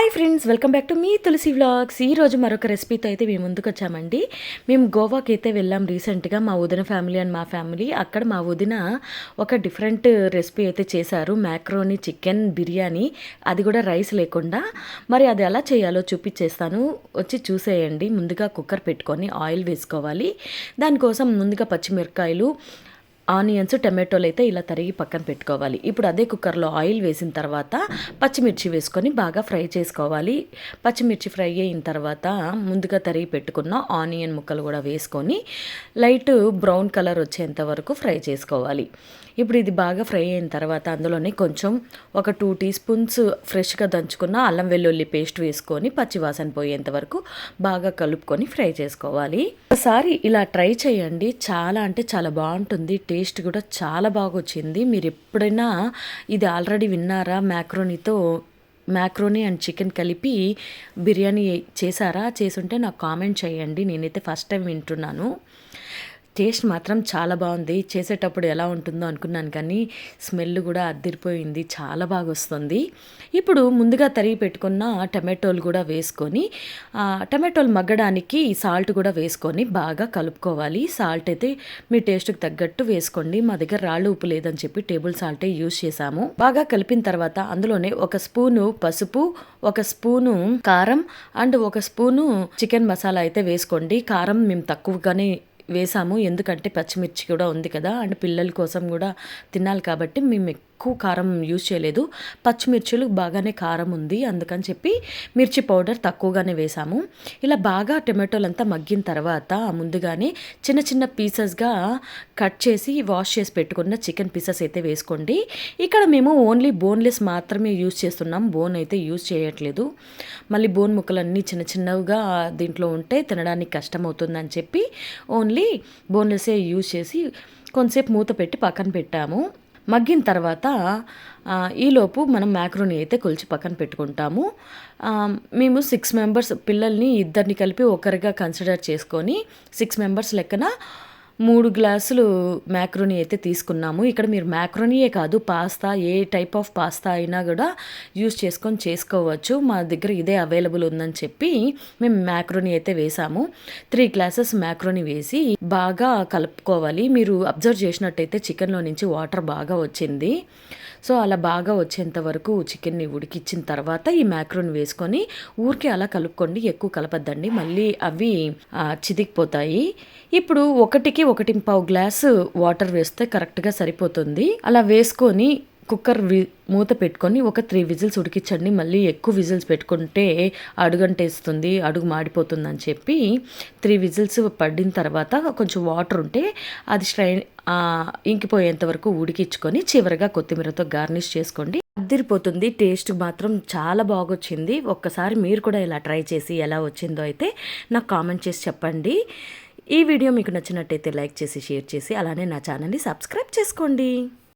Hi friends welcome back to me Tulasi vlogs ఈరోజు మరొక రెసిపీతో అయితే మేము ముందుకు వచ్చామండి. మేము గోవాకి అయితే వెళ్ళాం రీసెంట్గా మా వదిన ఫ్యామిలీ అండ్ మా ఫ్యామిలీ అక్కడ మా వదిన ఒక డిఫరెంట్ రెసిపీ అయితే చేశారు. మ్యాక్రోని చికెన్ బిర్యానీ అది కూడా రైస్ లేకుండా. మరి అది ఎలా చేయాలో చూపించేస్తాను వచ్చి చూసేయండి. ముందుగా కుక్కర్ పెట్టుకొని ఆయిల్ వేసుకోవాలి. దానికోసం ముందుగా పచ్చిమిరపకాయలు ఆనియన్స్ టమాటోలు అయితే ఇలా తరిగి పక్కన పెట్టుకోవాలి. ఇప్పుడు అదే కుక్కర్లో ఆయిల్ వేసిన తర్వాత పచ్చిమిర్చి వేసుకొని బాగా ఫ్రై చేసుకోవాలి. పచ్చిమిర్చి ఫ్రై అయిన తర్వాత ముందుగా తరిగి పెట్టుకున్న ఆనియన్ ముక్కలు కూడా వేసుకొని లైట్ బ్రౌన్ కలర్ వచ్చేంత వరకు ఫ్రై చేసుకోవాలి. ఇప్పుడు ఇది బాగా ఫ్రై అయిన తర్వాత అందులోనే కొంచెం ఒక టూ టీ స్పూన్స్ ఫ్రెష్గా దంచుకున్న అల్లం వెల్లుల్లి పేస్ట్ వేసుకొని పచ్చివాసన పోయేంత వరకు బాగా కలుపుకొని ఫ్రై చేసుకోవాలి. ఒకసారి ఇలా ట్రై చేయండి. చాలా అంటే చాలా బాగుంటుంది. టేస్ట్ టేస్ట్ కూడా చాలా బాగా వచ్చింది మీరు ఎప్పుడైనా ఇది ఆల్రెడీ విన్నారా? మ్యాక్రోనీతో మ్యాక్రోనీ అండ్ చికెన్ కలిపి బిర్యానీ చేశారా? చేసుంటే నాకు కామెంట్ చేయండి. నేనైతే ఫస్ట్ టైం వింటున్నాను. టేస్ట్ మాత్రం చాలా బాగుంది. చేసేటప్పుడు ఎలా ఉంటుందో అనుకున్నాను కానీ స్మెల్ కూడా అద్దరిపోయింది చాలా బాగా వస్తుంది ఇప్పుడు ముందుగా తరిగి పెట్టుకున్న టమాటోలు కూడా వేసుకొని టమాటోలు మగ్గడానికి సాల్ట్ కూడా వేసుకొని బాగా కలుపుకోవాలి. సాల్ట్ అయితే మీ టేస్ట్కి తగ్గట్టు వేసుకోండి. మా దగ్గర రాళ్ళు ఉప్పు లేదని చెప్పి టేబుల్ సాల్టే యూజ్ చేసాము బాగా కలిపిన తర్వాత అందులోనే ఒక స్పూను పసుపు ఒక స్పూను కారం అండ్ ఒక స్పూను చికెన్ మసాలా అయితే వేసుకోండి. కారం మేము తక్కువగానే వేసాము. ఎందుకంటే పచ్చిమిర్చి కూడా ఉంది కదా అండ్ పిల్లల కోసం కూడా తినాలి కాబట్టి మేము ఎక్కువ కారం యూజ్ చేయలేదు. పచ్చిమిర్చిలు బాగానే కారం ఉంది. అందుకని చెప్పి మిర్చి పౌడర్ తక్కువగానే వేసాము. ఇలా బాగా టమాటోలంతా మగ్గిన తర్వాత ముందుగానే చిన్న చిన్న పీసెస్గా కట్ చేసి వాష్ చేసి పెట్టుకున్న చికెన్ పీసెస్ అయితే వేసుకోండి. ఇక్కడ మేము ఓన్లీ బోన్లెస్ మాత్రమే యూజ్ చేస్తున్నాం. బోన్ అయితే యూజ్ చేయట్లేదు. మళ్ళీ బోన్ ముక్కలన్నీ చిన్న చిన్నవిగా దీంట్లో ఉంటే తినడానికి కష్టం అవుతుందని చెప్పి ఓన్లీ బోన్లెస్ యూజ్ చేసి కొంతసేపు మూత పెట్టి పక్కన పెట్టాము. మగ్గిన తర్వాత ఈలోపు మనం మ్యాక్రోని అయితే కొలిచి పక్కన పెట్టుకుంటాము. మేము సిక్స్ మెంబర్స్ పిల్లల్ని ఇద్దరిని కలిపి ఒకరిగా కన్సిడర్ చేసుకొని సిక్స్ మెంబర్స్ లెక్కన మూడు గ్లాసులు మ్యాక్రోనీ అయితే తీసుకున్నాము. ఇక్కడ మీరు మ్యాక్రోనీయే కాదు pasta A type of pasta అయినా కూడా యూస్ చేసుకొని చేసుకోవచ్చు. మా దగ్గర ఇదే అవైలబుల్ ఉందని చెప్పి మేము మ్యాక్రోనీ అయితే వేసాము. త్రీ గ్లాసెస్ మ్యాక్రోనీ వేసి బాగా కలుపుకోవాలి. మీరు అబ్జర్వ్ చేసినట్టయితే చికెన్లో నుంచి వాటర్ బాగా వచ్చింది. సో అలా బాగా వచ్చేంత వరకు చికెన్ని ఉడికిచ్చిన తర్వాత ఈ మ్యాక్రోన్ వేసుకొని ఊరికి అలా కలుపుకోండి ఎక్కువ కలపద్దండి. మళ్ళీ అవి చిదికిపోతాయి ఇప్పుడు ఒకటికి ఒకటి పావు గ్లాసు వాటర్ వేస్తే కరెక్ట్గా సరిపోతుంది. అలా వేసుకొని కుక్కర్ వి మూత పెట్టుకొని ఒక త్రీ విజిల్స్ ఉడికించండి. మళ్ళీ ఎక్కువ విజిల్స్ పెట్టుకుంటే అడుగంటేస్తుంది అడుగు మాడిపోతుందని చెప్పి త్రీ విజిల్స్ పడిన తర్వాత కొంచెం వాటర్ ఉంటే అది స్ట్రైన్ ఇంకిపోయేంత వరకు ఉడికించుకొని చివరిగా కొత్తిమీరతో గార్నిష్ చేసుకోండి. అద్దరిపోతుంది టేస్ట్ మాత్రం చాలా బాగొచ్చింది. ఒక్కసారి మీరు కూడా ఇలా ట్రై చేసి ఎలా వచ్చిందో అయితే నాకు కామెంట్ చేసి చెప్పండి. ఈ వీడియో మీకు నచ్చినట్టయితే లైక్ చేసి షేర్ చేసి అలానే నా ఛానల్ని సబ్స్క్రైబ్ చేసుకోండి.